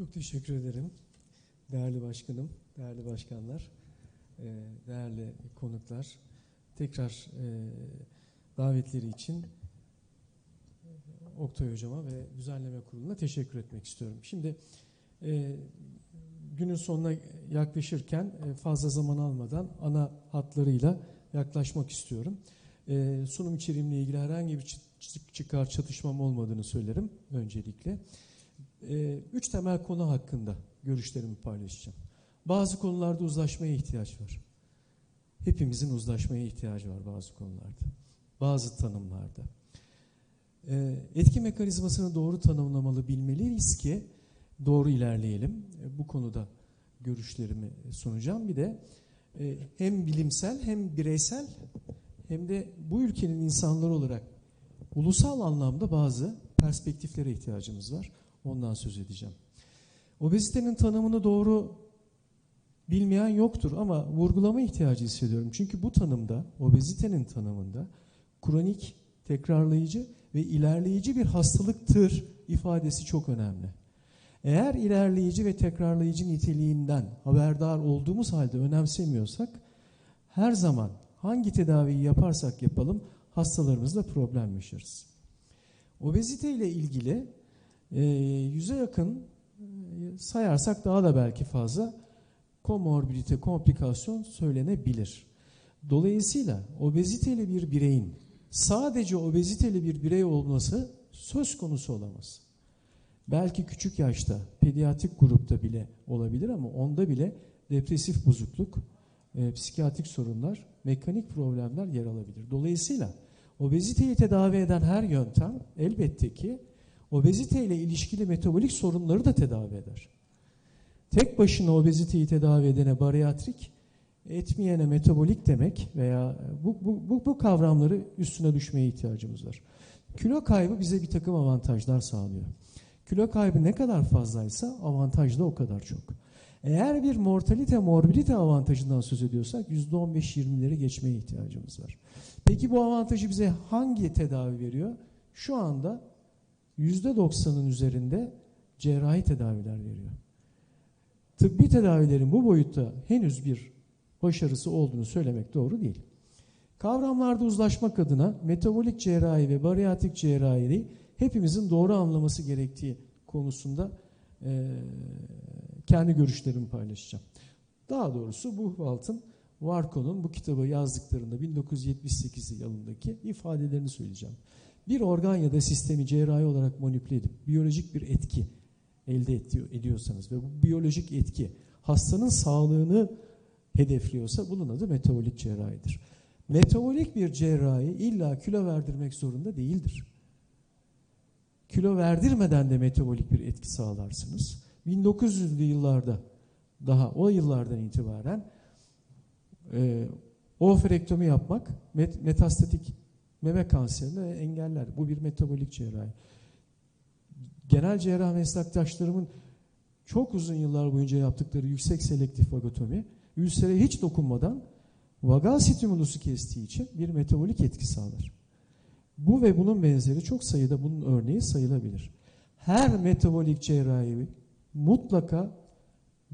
Çok teşekkür ederim. Değerli başkanım, değerli başkanlar, e, değerli konuklar. Tekrar e, davetleri için e, Oktay Hocama ve Düzenleme Kurulu'na teşekkür etmek istiyorum. Şimdi günün sonuna yaklaşırken fazla zaman almadan ana hatlarıyla yaklaşmak istiyorum. Sunum içeriğimle ilgili herhangi bir çıkar çatışmam olmadığını söylerim öncelikle. Üç temel konu hakkında görüşlerimi paylaşacağım. Bazı konularda uzlaşmaya ihtiyaç var. Hepimizin uzlaşmaya ihtiyacı var bazı konularda. Bazı tanımlarda. Ee, etki mekanizmasını doğru tanımlamalı bilmeliyiz ki doğru ilerleyelim. Ee, bu konuda görüşlerimi sunacağım. Bir de e, hem bilimsel hem bireysel hem de bu ülkenin insanları olarak ulusal anlamda bazı perspektiflere ihtiyacımız var. Ondan söz edeceğim. Obezitenin tanımını doğru bilmeyen yoktur ama vurgulama ihtiyacı hissediyorum. Çünkü bu tanımda, obezitenin tanımında kronik, tekrarlayıcı ve ilerleyici bir hastalıktır ifadesi çok önemli. Eğer ilerleyici ve tekrarlayıcı niteliğinden haberdar olduğumuz halde önemsemiyorsak her zaman hangi tedaviyi yaparsak yapalım hastalarımızla problem yaşarız. Obezite ile ilgili yüze yakın sayarsak daha da belki fazla komorbidite, komplikasyon söylenebilir. Dolayısıyla obeziteli bir bireyin sadece obeziteli bir birey olması söz konusu olamaz. Belki küçük yaşta, pediatrik grupta bile olabilir ama onda bile depresif bozukluk, e, psikiyatrik sorunlar, mekanik problemler yer alabilir. Dolayısıyla obeziteyi tedavi eden her yöntem elbette ki obezite ile ilişkili metabolik sorunları da tedavi eder. Tek başına obeziteyi tedavi edene bariatrik, etmeyene metabolik demek veya bu, bu, bu, bu kavramları üstüne düşmeye ihtiyacımız var. Kilo kaybı bize bir takım avantajlar sağlıyor. Kilo kaybı ne kadar fazlaysa avantaj da o kadar çok. Eğer bir mortalite morbidite avantajından söz ediyorsak %15-20'leri geçmeye ihtiyacımız var. Peki bu avantajı bize hangi tedavi veriyor? Şu anda %90'ın üzerinde cerrahi tedaviler veriyor. Tıbbi tedavilerin bu boyutta henüz bir başarısı olduğunu söylemek doğru değil. Kavramlarda uzlaşmak adına metabolik cerrahi ve bariyatrik cerrahiyi hepimizin doğru anlaması gerektiği konusunda e, kendi görüşlerimi paylaşacağım. Daha doğrusu Buchwald'ın Warko'nun bu kitabı yazdıklarında 1978 yılındaki ifadelerini söyleyeceğim bir organ ya da sistemi cerrahi olarak manipüle edip biyolojik bir etki elde ediyorsanız ve bu biyolojik etki hastanın sağlığını hedefliyorsa bunun adı metabolik cerrahidir. Metabolik bir cerrahi illa kilo verdirmek zorunda değildir. Kilo verdirmeden de metabolik bir etki sağlarsınız. 1900'lü yıllarda daha o yıllardan itibaren e, oferektomi yapmak met, metastatik meme kanserini engeller. Bu bir metabolik cerrahi. Genel cerrah meslektaşlarımın çok uzun yıllar boyunca yaptıkları yüksek selektif vagotomi, ülsere hiç dokunmadan vagal stimulusu kestiği için bir metabolik etki sağlar. Bu ve bunun benzeri çok sayıda bunun örneği sayılabilir. Her metabolik cerrahi mutlaka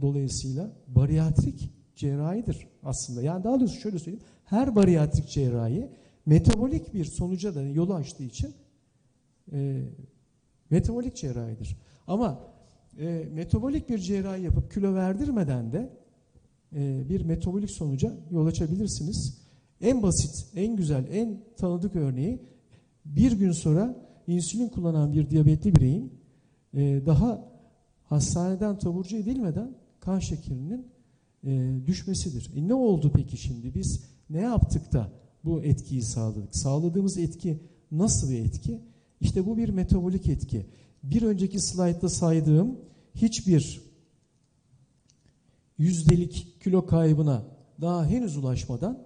dolayısıyla bariyatrik cerrahidir aslında. Yani daha doğrusu şöyle söyleyeyim. Her bariyatrik cerrahi metabolik bir sonuca da yolu açtığı için e, metabolik cerrahidir. Ama e, metabolik bir cerrahi yapıp kilo verdirmeden de e, bir metabolik sonuca yol açabilirsiniz. En basit, en güzel, en tanıdık örneği bir gün sonra insülin kullanan bir diyabetli bireyin e, daha hastaneden taburcu edilmeden kan şekerinin e, düşmesidir. E, ne oldu peki şimdi? Biz ne yaptık da bu etkiyi sağladık. Sağladığımız etki nasıl bir etki? İşte bu bir metabolik etki. Bir önceki slaytta saydığım hiçbir yüzdelik kilo kaybına daha henüz ulaşmadan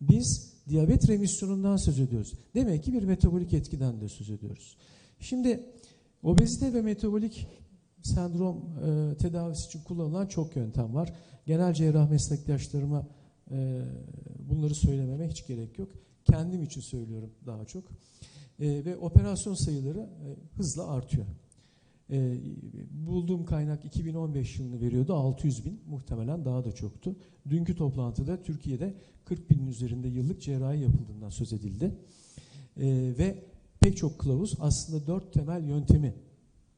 biz diyabet remisyonundan söz ediyoruz. Demek ki bir metabolik etkiden de söz ediyoruz. Şimdi obezite ve metabolik sendrom e, tedavisi için kullanılan çok yöntem var. Genel cerrah meslektaşlarıma e, bunları söylememe hiç gerek yok. Kendim için söylüyorum daha çok. E, ve operasyon sayıları e, hızla artıyor. E, bulduğum kaynak 2015 yılını veriyordu 600 bin muhtemelen daha da çoktu. Dünkü toplantıda Türkiye'de 40 binin üzerinde yıllık cerrahi yapıldığından söz edildi. Ve pek çok kılavuz aslında dört temel yöntemi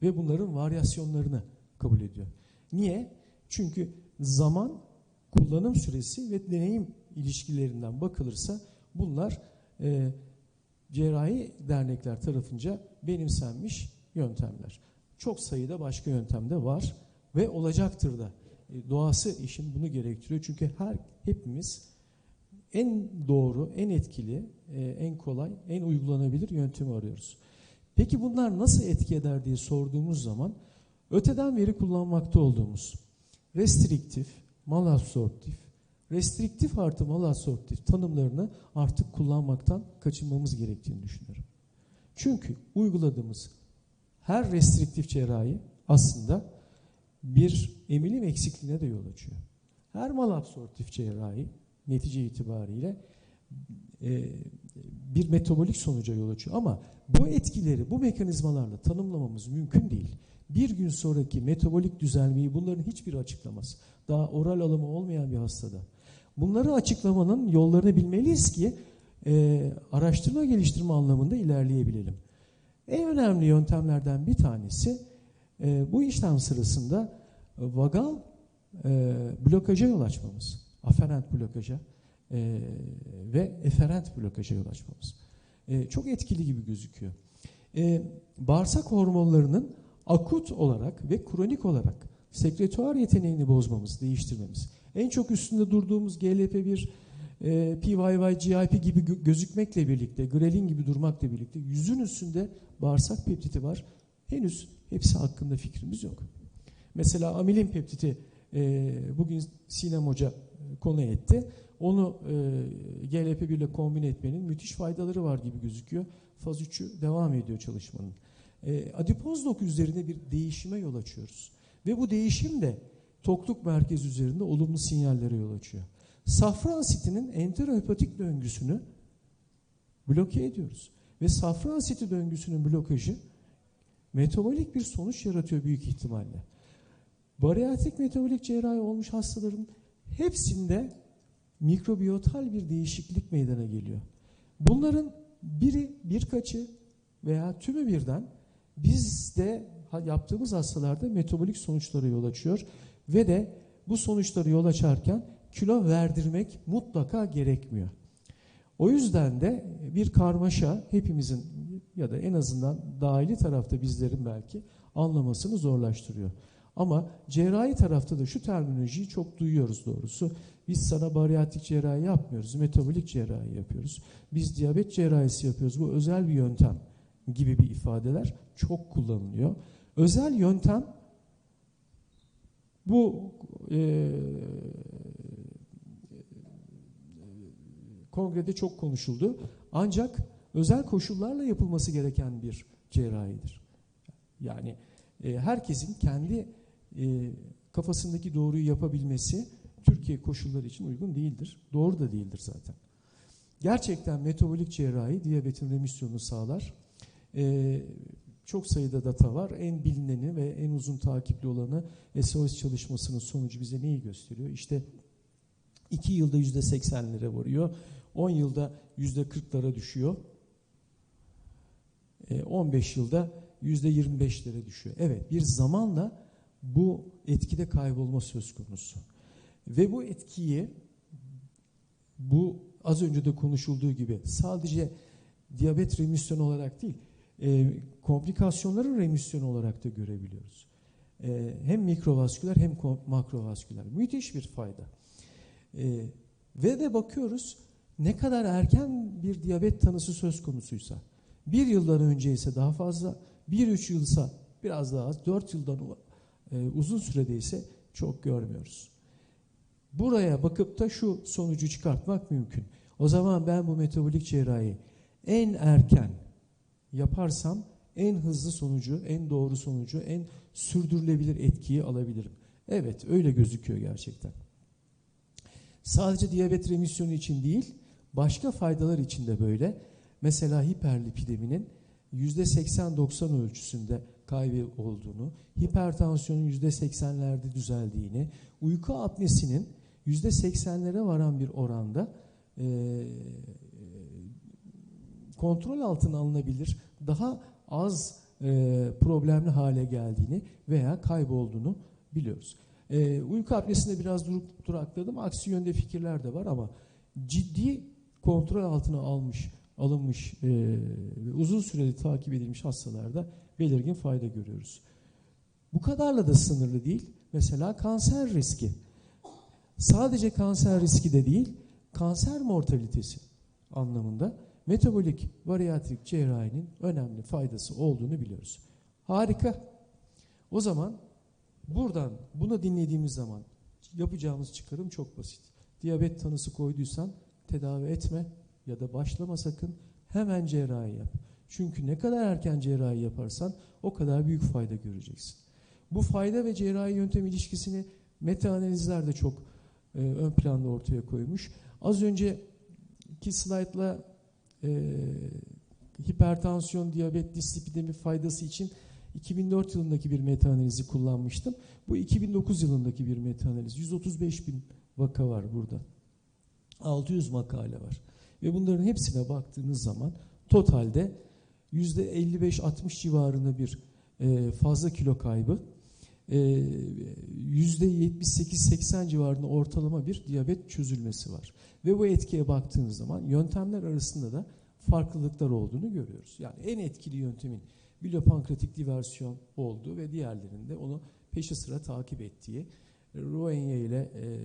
ve bunların varyasyonlarını kabul ediyor. Niye? Çünkü zaman, kullanım süresi ve deneyim ilişkilerinden bakılırsa bunlar e, cerrahi dernekler tarafınca benimsenmiş yöntemler. Çok sayıda başka yöntem de var ve olacaktır da. E, doğası işin bunu gerektiriyor. Çünkü her hepimiz en doğru, en etkili, e, en kolay, en uygulanabilir yöntemi arıyoruz. Peki bunlar nasıl etki eder diye sorduğumuz zaman öteden beri kullanmakta olduğumuz restriktif, malabsorptif, restriktif artı malabsorptif tanımlarını artık kullanmaktan kaçınmamız gerektiğini düşünüyorum. Çünkü uyguladığımız her restriktif cerrahi aslında bir emilim eksikliğine de yol açıyor. Her malabsorptif cerrahi netice itibariyle e, bir metabolik sonuca yol açıyor. Ama bu etkileri bu mekanizmalarla tanımlamamız mümkün değil. Bir gün sonraki metabolik düzelmeyi bunların hiçbir açıklamaz. Daha oral alımı olmayan bir hastada. Bunları açıklamanın yollarını bilmeliyiz ki e, araştırma geliştirme anlamında ilerleyebilelim. En önemli yöntemlerden bir tanesi e, bu işlem sırasında vagal e, blokaja yol açmamız. Aferent blokaja e, ve eferent blokaja yol açmamız. E, çok etkili gibi gözüküyor. E, bağırsak hormonlarının akut olarak ve kronik olarak sekretuar yeteneğini bozmamız, değiştirmemiz. En çok üstünde durduğumuz GLP-1, e, PYY, GIP gibi gözükmekle birlikte, grelin gibi durmakla birlikte yüzün üstünde bağırsak peptiti var. Henüz hepsi hakkında fikrimiz yok. Mesela amilin peptiti e, bugün Sinem Hoca e, konu etti. Onu e, GLP-1 ile kombin etmenin müthiş faydaları var gibi gözüküyor. Faz 3'ü devam ediyor çalışmanın. E, adipoz doku üzerine bir değişime yol açıyoruz. Ve bu değişim de tokluk merkezi üzerinde olumlu sinyallere yol açıyor. Safra asitinin enterohepatik döngüsünü bloke ediyoruz. Ve safra asiti döngüsünün blokajı metabolik bir sonuç yaratıyor büyük ihtimalle. Bariatrik metabolik cerrahi olmuş hastaların hepsinde mikrobiyotal bir değişiklik meydana geliyor. Bunların biri birkaçı veya tümü birden bizde yaptığımız hastalarda metabolik sonuçlara yol açıyor ve de bu sonuçları yol açarken kilo verdirmek mutlaka gerekmiyor. O yüzden de bir karmaşa hepimizin ya da en azından dahili tarafta bizlerin belki anlamasını zorlaştırıyor. Ama cerrahi tarafta da şu terminolojiyi çok duyuyoruz doğrusu. Biz sana bariyatrik cerrahi yapmıyoruz, metabolik cerrahi yapıyoruz. Biz diyabet cerrahisi yapıyoruz. Bu özel bir yöntem gibi bir ifadeler çok kullanılıyor. Özel yöntem bu e, kongrede çok konuşuldu. Ancak özel koşullarla yapılması gereken bir cerrahidir. Yani e, herkesin kendi e, kafasındaki doğruyu yapabilmesi Türkiye koşulları için uygun değildir. Doğru da değildir zaten. Gerçekten metabolik cerrahi diyabetin remisyonunu sağlar. E, çok sayıda data var. En bilineni ve en uzun takipli olanı SOS çalışmasının sonucu bize neyi gösteriyor? İşte 2 yılda %80'lere varıyor. 10 yılda %40'lara düşüyor. 15 e, yılda %25'lere düşüyor. Evet bir zamanla bu etkide kaybolma söz konusu. Ve bu etkiyi bu az önce de konuşulduğu gibi sadece diyabet remisyonu olarak değil, e, komplikasyonların remisyonu olarak da görebiliyoruz. E, hem mikrovasküler hem makrovasküler. Müthiş bir fayda. E, ve de bakıyoruz ne kadar erken bir diyabet tanısı söz konusuysa, bir yıldan önce ise daha fazla, bir üç yılsa biraz daha az, dört yıldan e, uzun sürede ise çok görmüyoruz. Buraya bakıp da şu sonucu çıkartmak mümkün. O zaman ben bu metabolik cerrahi en erken yaparsam en hızlı sonucu, en doğru sonucu, en sürdürülebilir etkiyi alabilirim. Evet öyle gözüküyor gerçekten. Sadece diyabet remisyonu için değil, başka faydalar için de böyle. Mesela hiperlipideminin %80-90 ölçüsünde kaybı olduğunu, hipertansiyonun %80'lerde düzeldiğini, uyku apnesinin %80'lere varan bir oranda kontrol altına alınabilir, daha az e, problemli hale geldiğini veya kaybolduğunu biliyoruz. E, uyku apnesinde biraz durup durakladım. Aksi yönde fikirler de var ama ciddi kontrol altına almış, alınmış e, uzun süreli takip edilmiş hastalarda belirgin fayda görüyoruz. Bu kadarla da sınırlı değil. Mesela kanser riski. Sadece kanser riski de değil, kanser mortalitesi anlamında metabolik varyatrik cerrahinin önemli faydası olduğunu biliyoruz. Harika. O zaman buradan bunu dinlediğimiz zaman yapacağımız çıkarım çok basit. Diyabet tanısı koyduysan tedavi etme ya da başlama sakın. Hemen cerrahi yap. Çünkü ne kadar erken cerrahi yaparsan o kadar büyük fayda göreceksin. Bu fayda ve cerrahi yöntem ilişkisini meta analizler de çok e, ön planda ortaya koymuş. Az önceki slaytla e, hipertansiyon, diyabet, dislipidemi faydası için 2004 yılındaki bir meta analizi kullanmıştım. Bu 2009 yılındaki bir meta analiz. 135 bin vaka var burada. 600 makale var. Ve bunların hepsine baktığınız zaman totalde %55-60 civarında bir e, fazla kilo kaybı, %78-80 civarında ortalama bir diyabet çözülmesi var. Ve bu etkiye baktığınız zaman yöntemler arasında da farklılıklar olduğunu görüyoruz. Yani en etkili yöntemin bilopankreatik diversiyon olduğu ve diğerlerinde onu peşi sıra takip ettiği Roenya ile e,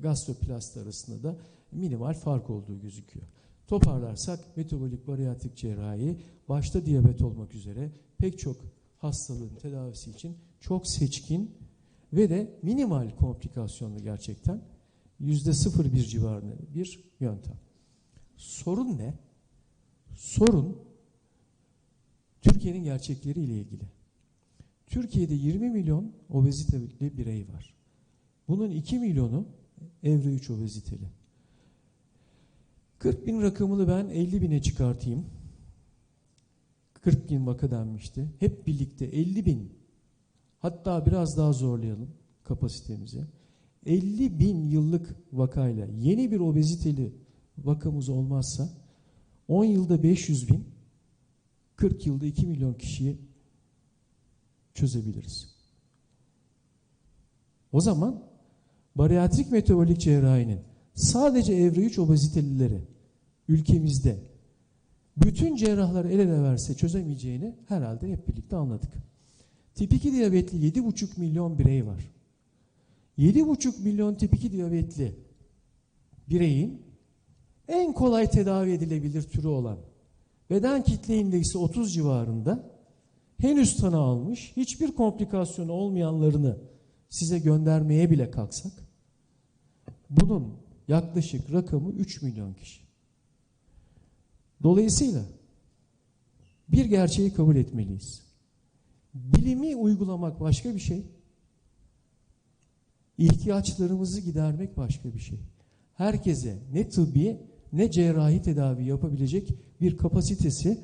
gastroplasti arasında da minimal fark olduğu gözüküyor. Toparlarsak metabolik bariyatrik cerrahi başta diyabet olmak üzere pek çok hastalığın tedavisi için çok seçkin ve de minimal komplikasyonlu gerçekten yüzde sıfır bir civarında bir yöntem. Sorun ne? Sorun Türkiye'nin gerçekleri ile ilgili. Türkiye'de 20 milyon obeziteli birey var. Bunun 2 milyonu evre 3 obeziteli. 40 bin rakamını ben 50 bine çıkartayım. 40 bin vaka denmişti. Hep birlikte 50 bin hatta biraz daha zorlayalım kapasitemizi. 50 bin yıllık vakayla yeni bir obeziteli vakamız olmazsa 10 yılda 500 bin 40 yılda 2 milyon kişiyi çözebiliriz. O zaman bariatrik metabolik cerrahinin sadece evre 3 obezitelileri ülkemizde bütün cerrahlar el ele verse çözemeyeceğini herhalde hep birlikte anladık. Tip 2 diyabetli 7,5 milyon birey var. 7,5 milyon tip 2 diyabetli bireyin en kolay tedavi edilebilir türü olan beden kitle indeksi 30 civarında henüz tanı almış, hiçbir komplikasyonu olmayanlarını size göndermeye bile kalksak bunun yaklaşık rakamı 3 milyon kişi. Dolayısıyla bir gerçeği kabul etmeliyiz. Bilimi uygulamak başka bir şey. İhtiyaçlarımızı gidermek başka bir şey. Herkese ne tıbbi ne cerrahi tedavi yapabilecek bir kapasitesi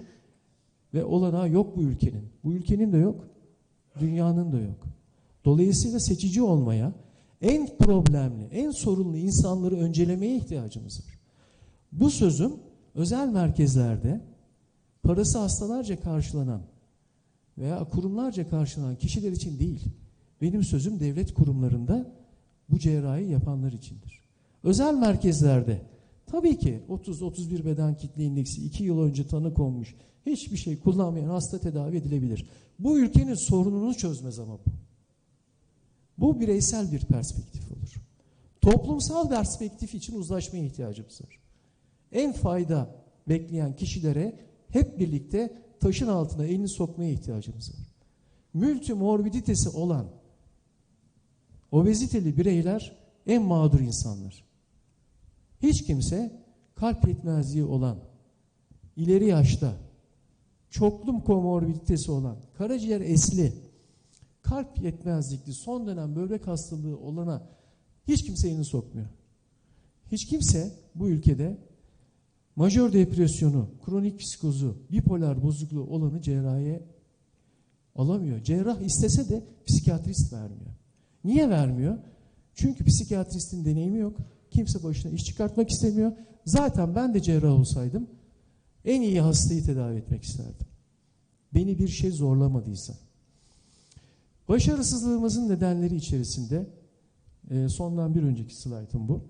ve olanağı yok bu ülkenin. Bu ülkenin de yok, dünyanın da yok. Dolayısıyla seçici olmaya, en problemli, en sorunlu insanları öncelemeye ihtiyacımız var. Bu sözüm özel merkezlerde parası hastalarca karşılanan veya kurumlarca karşılanan kişiler için değil. Benim sözüm devlet kurumlarında bu cerrahi yapanlar içindir. Özel merkezlerde tabii ki 30-31 beden kitle indeksi 2 yıl önce tanı konmuş hiçbir şey kullanmayan hasta tedavi edilebilir. Bu ülkenin sorununu çözmez ama bu. Bu bireysel bir perspektif olur. Toplumsal perspektif için uzlaşmaya ihtiyacımız var. En fayda bekleyen kişilere hep birlikte taşın altına elini sokmaya ihtiyacımız var. Multimorbiditesi olan obeziteli bireyler en mağdur insanlar. Hiç kimse kalp yetmezliği olan, ileri yaşta, çoklum komorbiditesi olan, karaciğer esli, kalp yetmezlikli, son dönem böbrek hastalığı olana hiç kimse elini sokmuyor. Hiç kimse bu ülkede majör depresyonu, kronik psikozu, bipolar bozukluğu olanı cerrahiye Alamıyor. Cerrah istese de psikiyatrist vermiyor. Niye vermiyor? Çünkü psikiyatristin deneyimi yok. Kimse başına iş çıkartmak istemiyor. Zaten ben de cerrah olsaydım en iyi hastayı tedavi etmek isterdim. Beni bir şey zorlamadıysa. Başarısızlığımızın nedenleri içerisinde e, sondan bir önceki slaytım bu.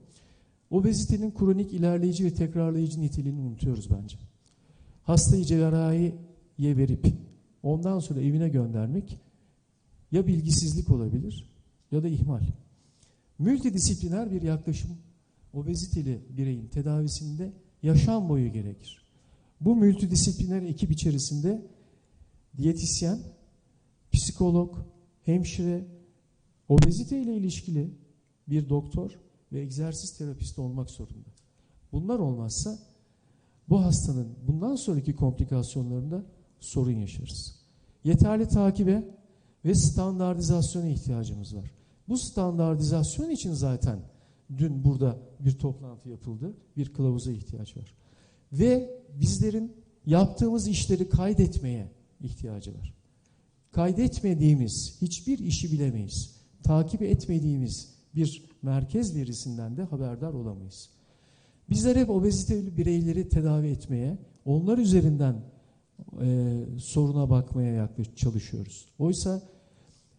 Obezitenin kronik ilerleyici ve tekrarlayıcı niteliğini unutuyoruz bence. Hastayı cerrahiye verip ondan sonra evine göndermek ya bilgisizlik olabilir ya da ihmal. Multidisipliner bir yaklaşım obeziteli bireyin tedavisinde yaşam boyu gerekir. Bu multidisipliner ekip içerisinde diyetisyen, psikolog, hemşire, obezite ile ilişkili bir doktor ve egzersiz terapisti olmak zorunda. Bunlar olmazsa bu hastanın bundan sonraki komplikasyonlarında sorun yaşarız. Yeterli takibe ve standartizasyona ihtiyacımız var. Bu standartizasyon için zaten dün burada bir toplantı yapıldı. Bir kılavuza ihtiyaç var. Ve bizlerin yaptığımız işleri kaydetmeye ihtiyacı var. Kaydetmediğimiz hiçbir işi bilemeyiz. Takip etmediğimiz bir merkez verisinden de haberdar olamayız. Bizler hep obeziteli bireyleri tedavi etmeye, onlar üzerinden e, soruna bakmaya yaklaş çalışıyoruz. Oysa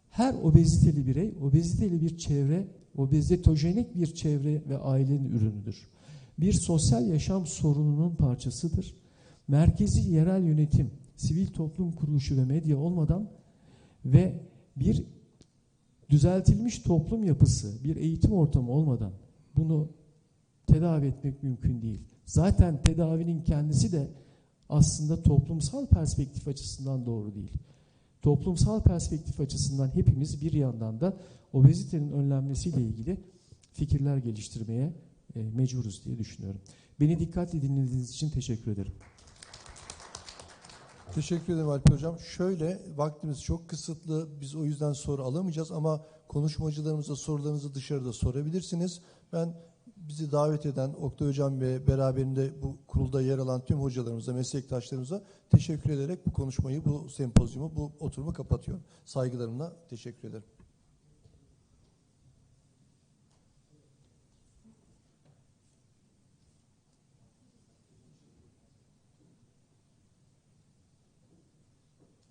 her obeziteli birey, obeziteli bir çevre, obezitojenik bir çevre ve ailenin ürünüdür. Bir sosyal yaşam sorununun parçasıdır. Merkezi yerel yönetim, sivil toplum kuruluşu ve medya olmadan ve bir düzeltilmiş toplum yapısı, bir eğitim ortamı olmadan bunu tedavi etmek mümkün değil. Zaten tedavinin kendisi de aslında toplumsal perspektif açısından doğru değil. Toplumsal perspektif açısından hepimiz bir yandan da obezitenin önlenmesiyle ilgili fikirler geliştirmeye e, mecburuz diye düşünüyorum. Beni dikkatli dinlediğiniz için teşekkür ederim. Teşekkür ederim Alp Hocam. Şöyle vaktimiz çok kısıtlı. Biz o yüzden soru alamayacağız ama konuşmacılarımıza sorularınızı dışarıda sorabilirsiniz. Ben bizi davet eden Oktay Hocam ve beraberinde bu kurulda yer alan tüm hocalarımıza, meslektaşlarımıza teşekkür ederek bu konuşmayı, bu sempozyumu, bu oturumu kapatıyorum. Saygılarımla teşekkür ederim.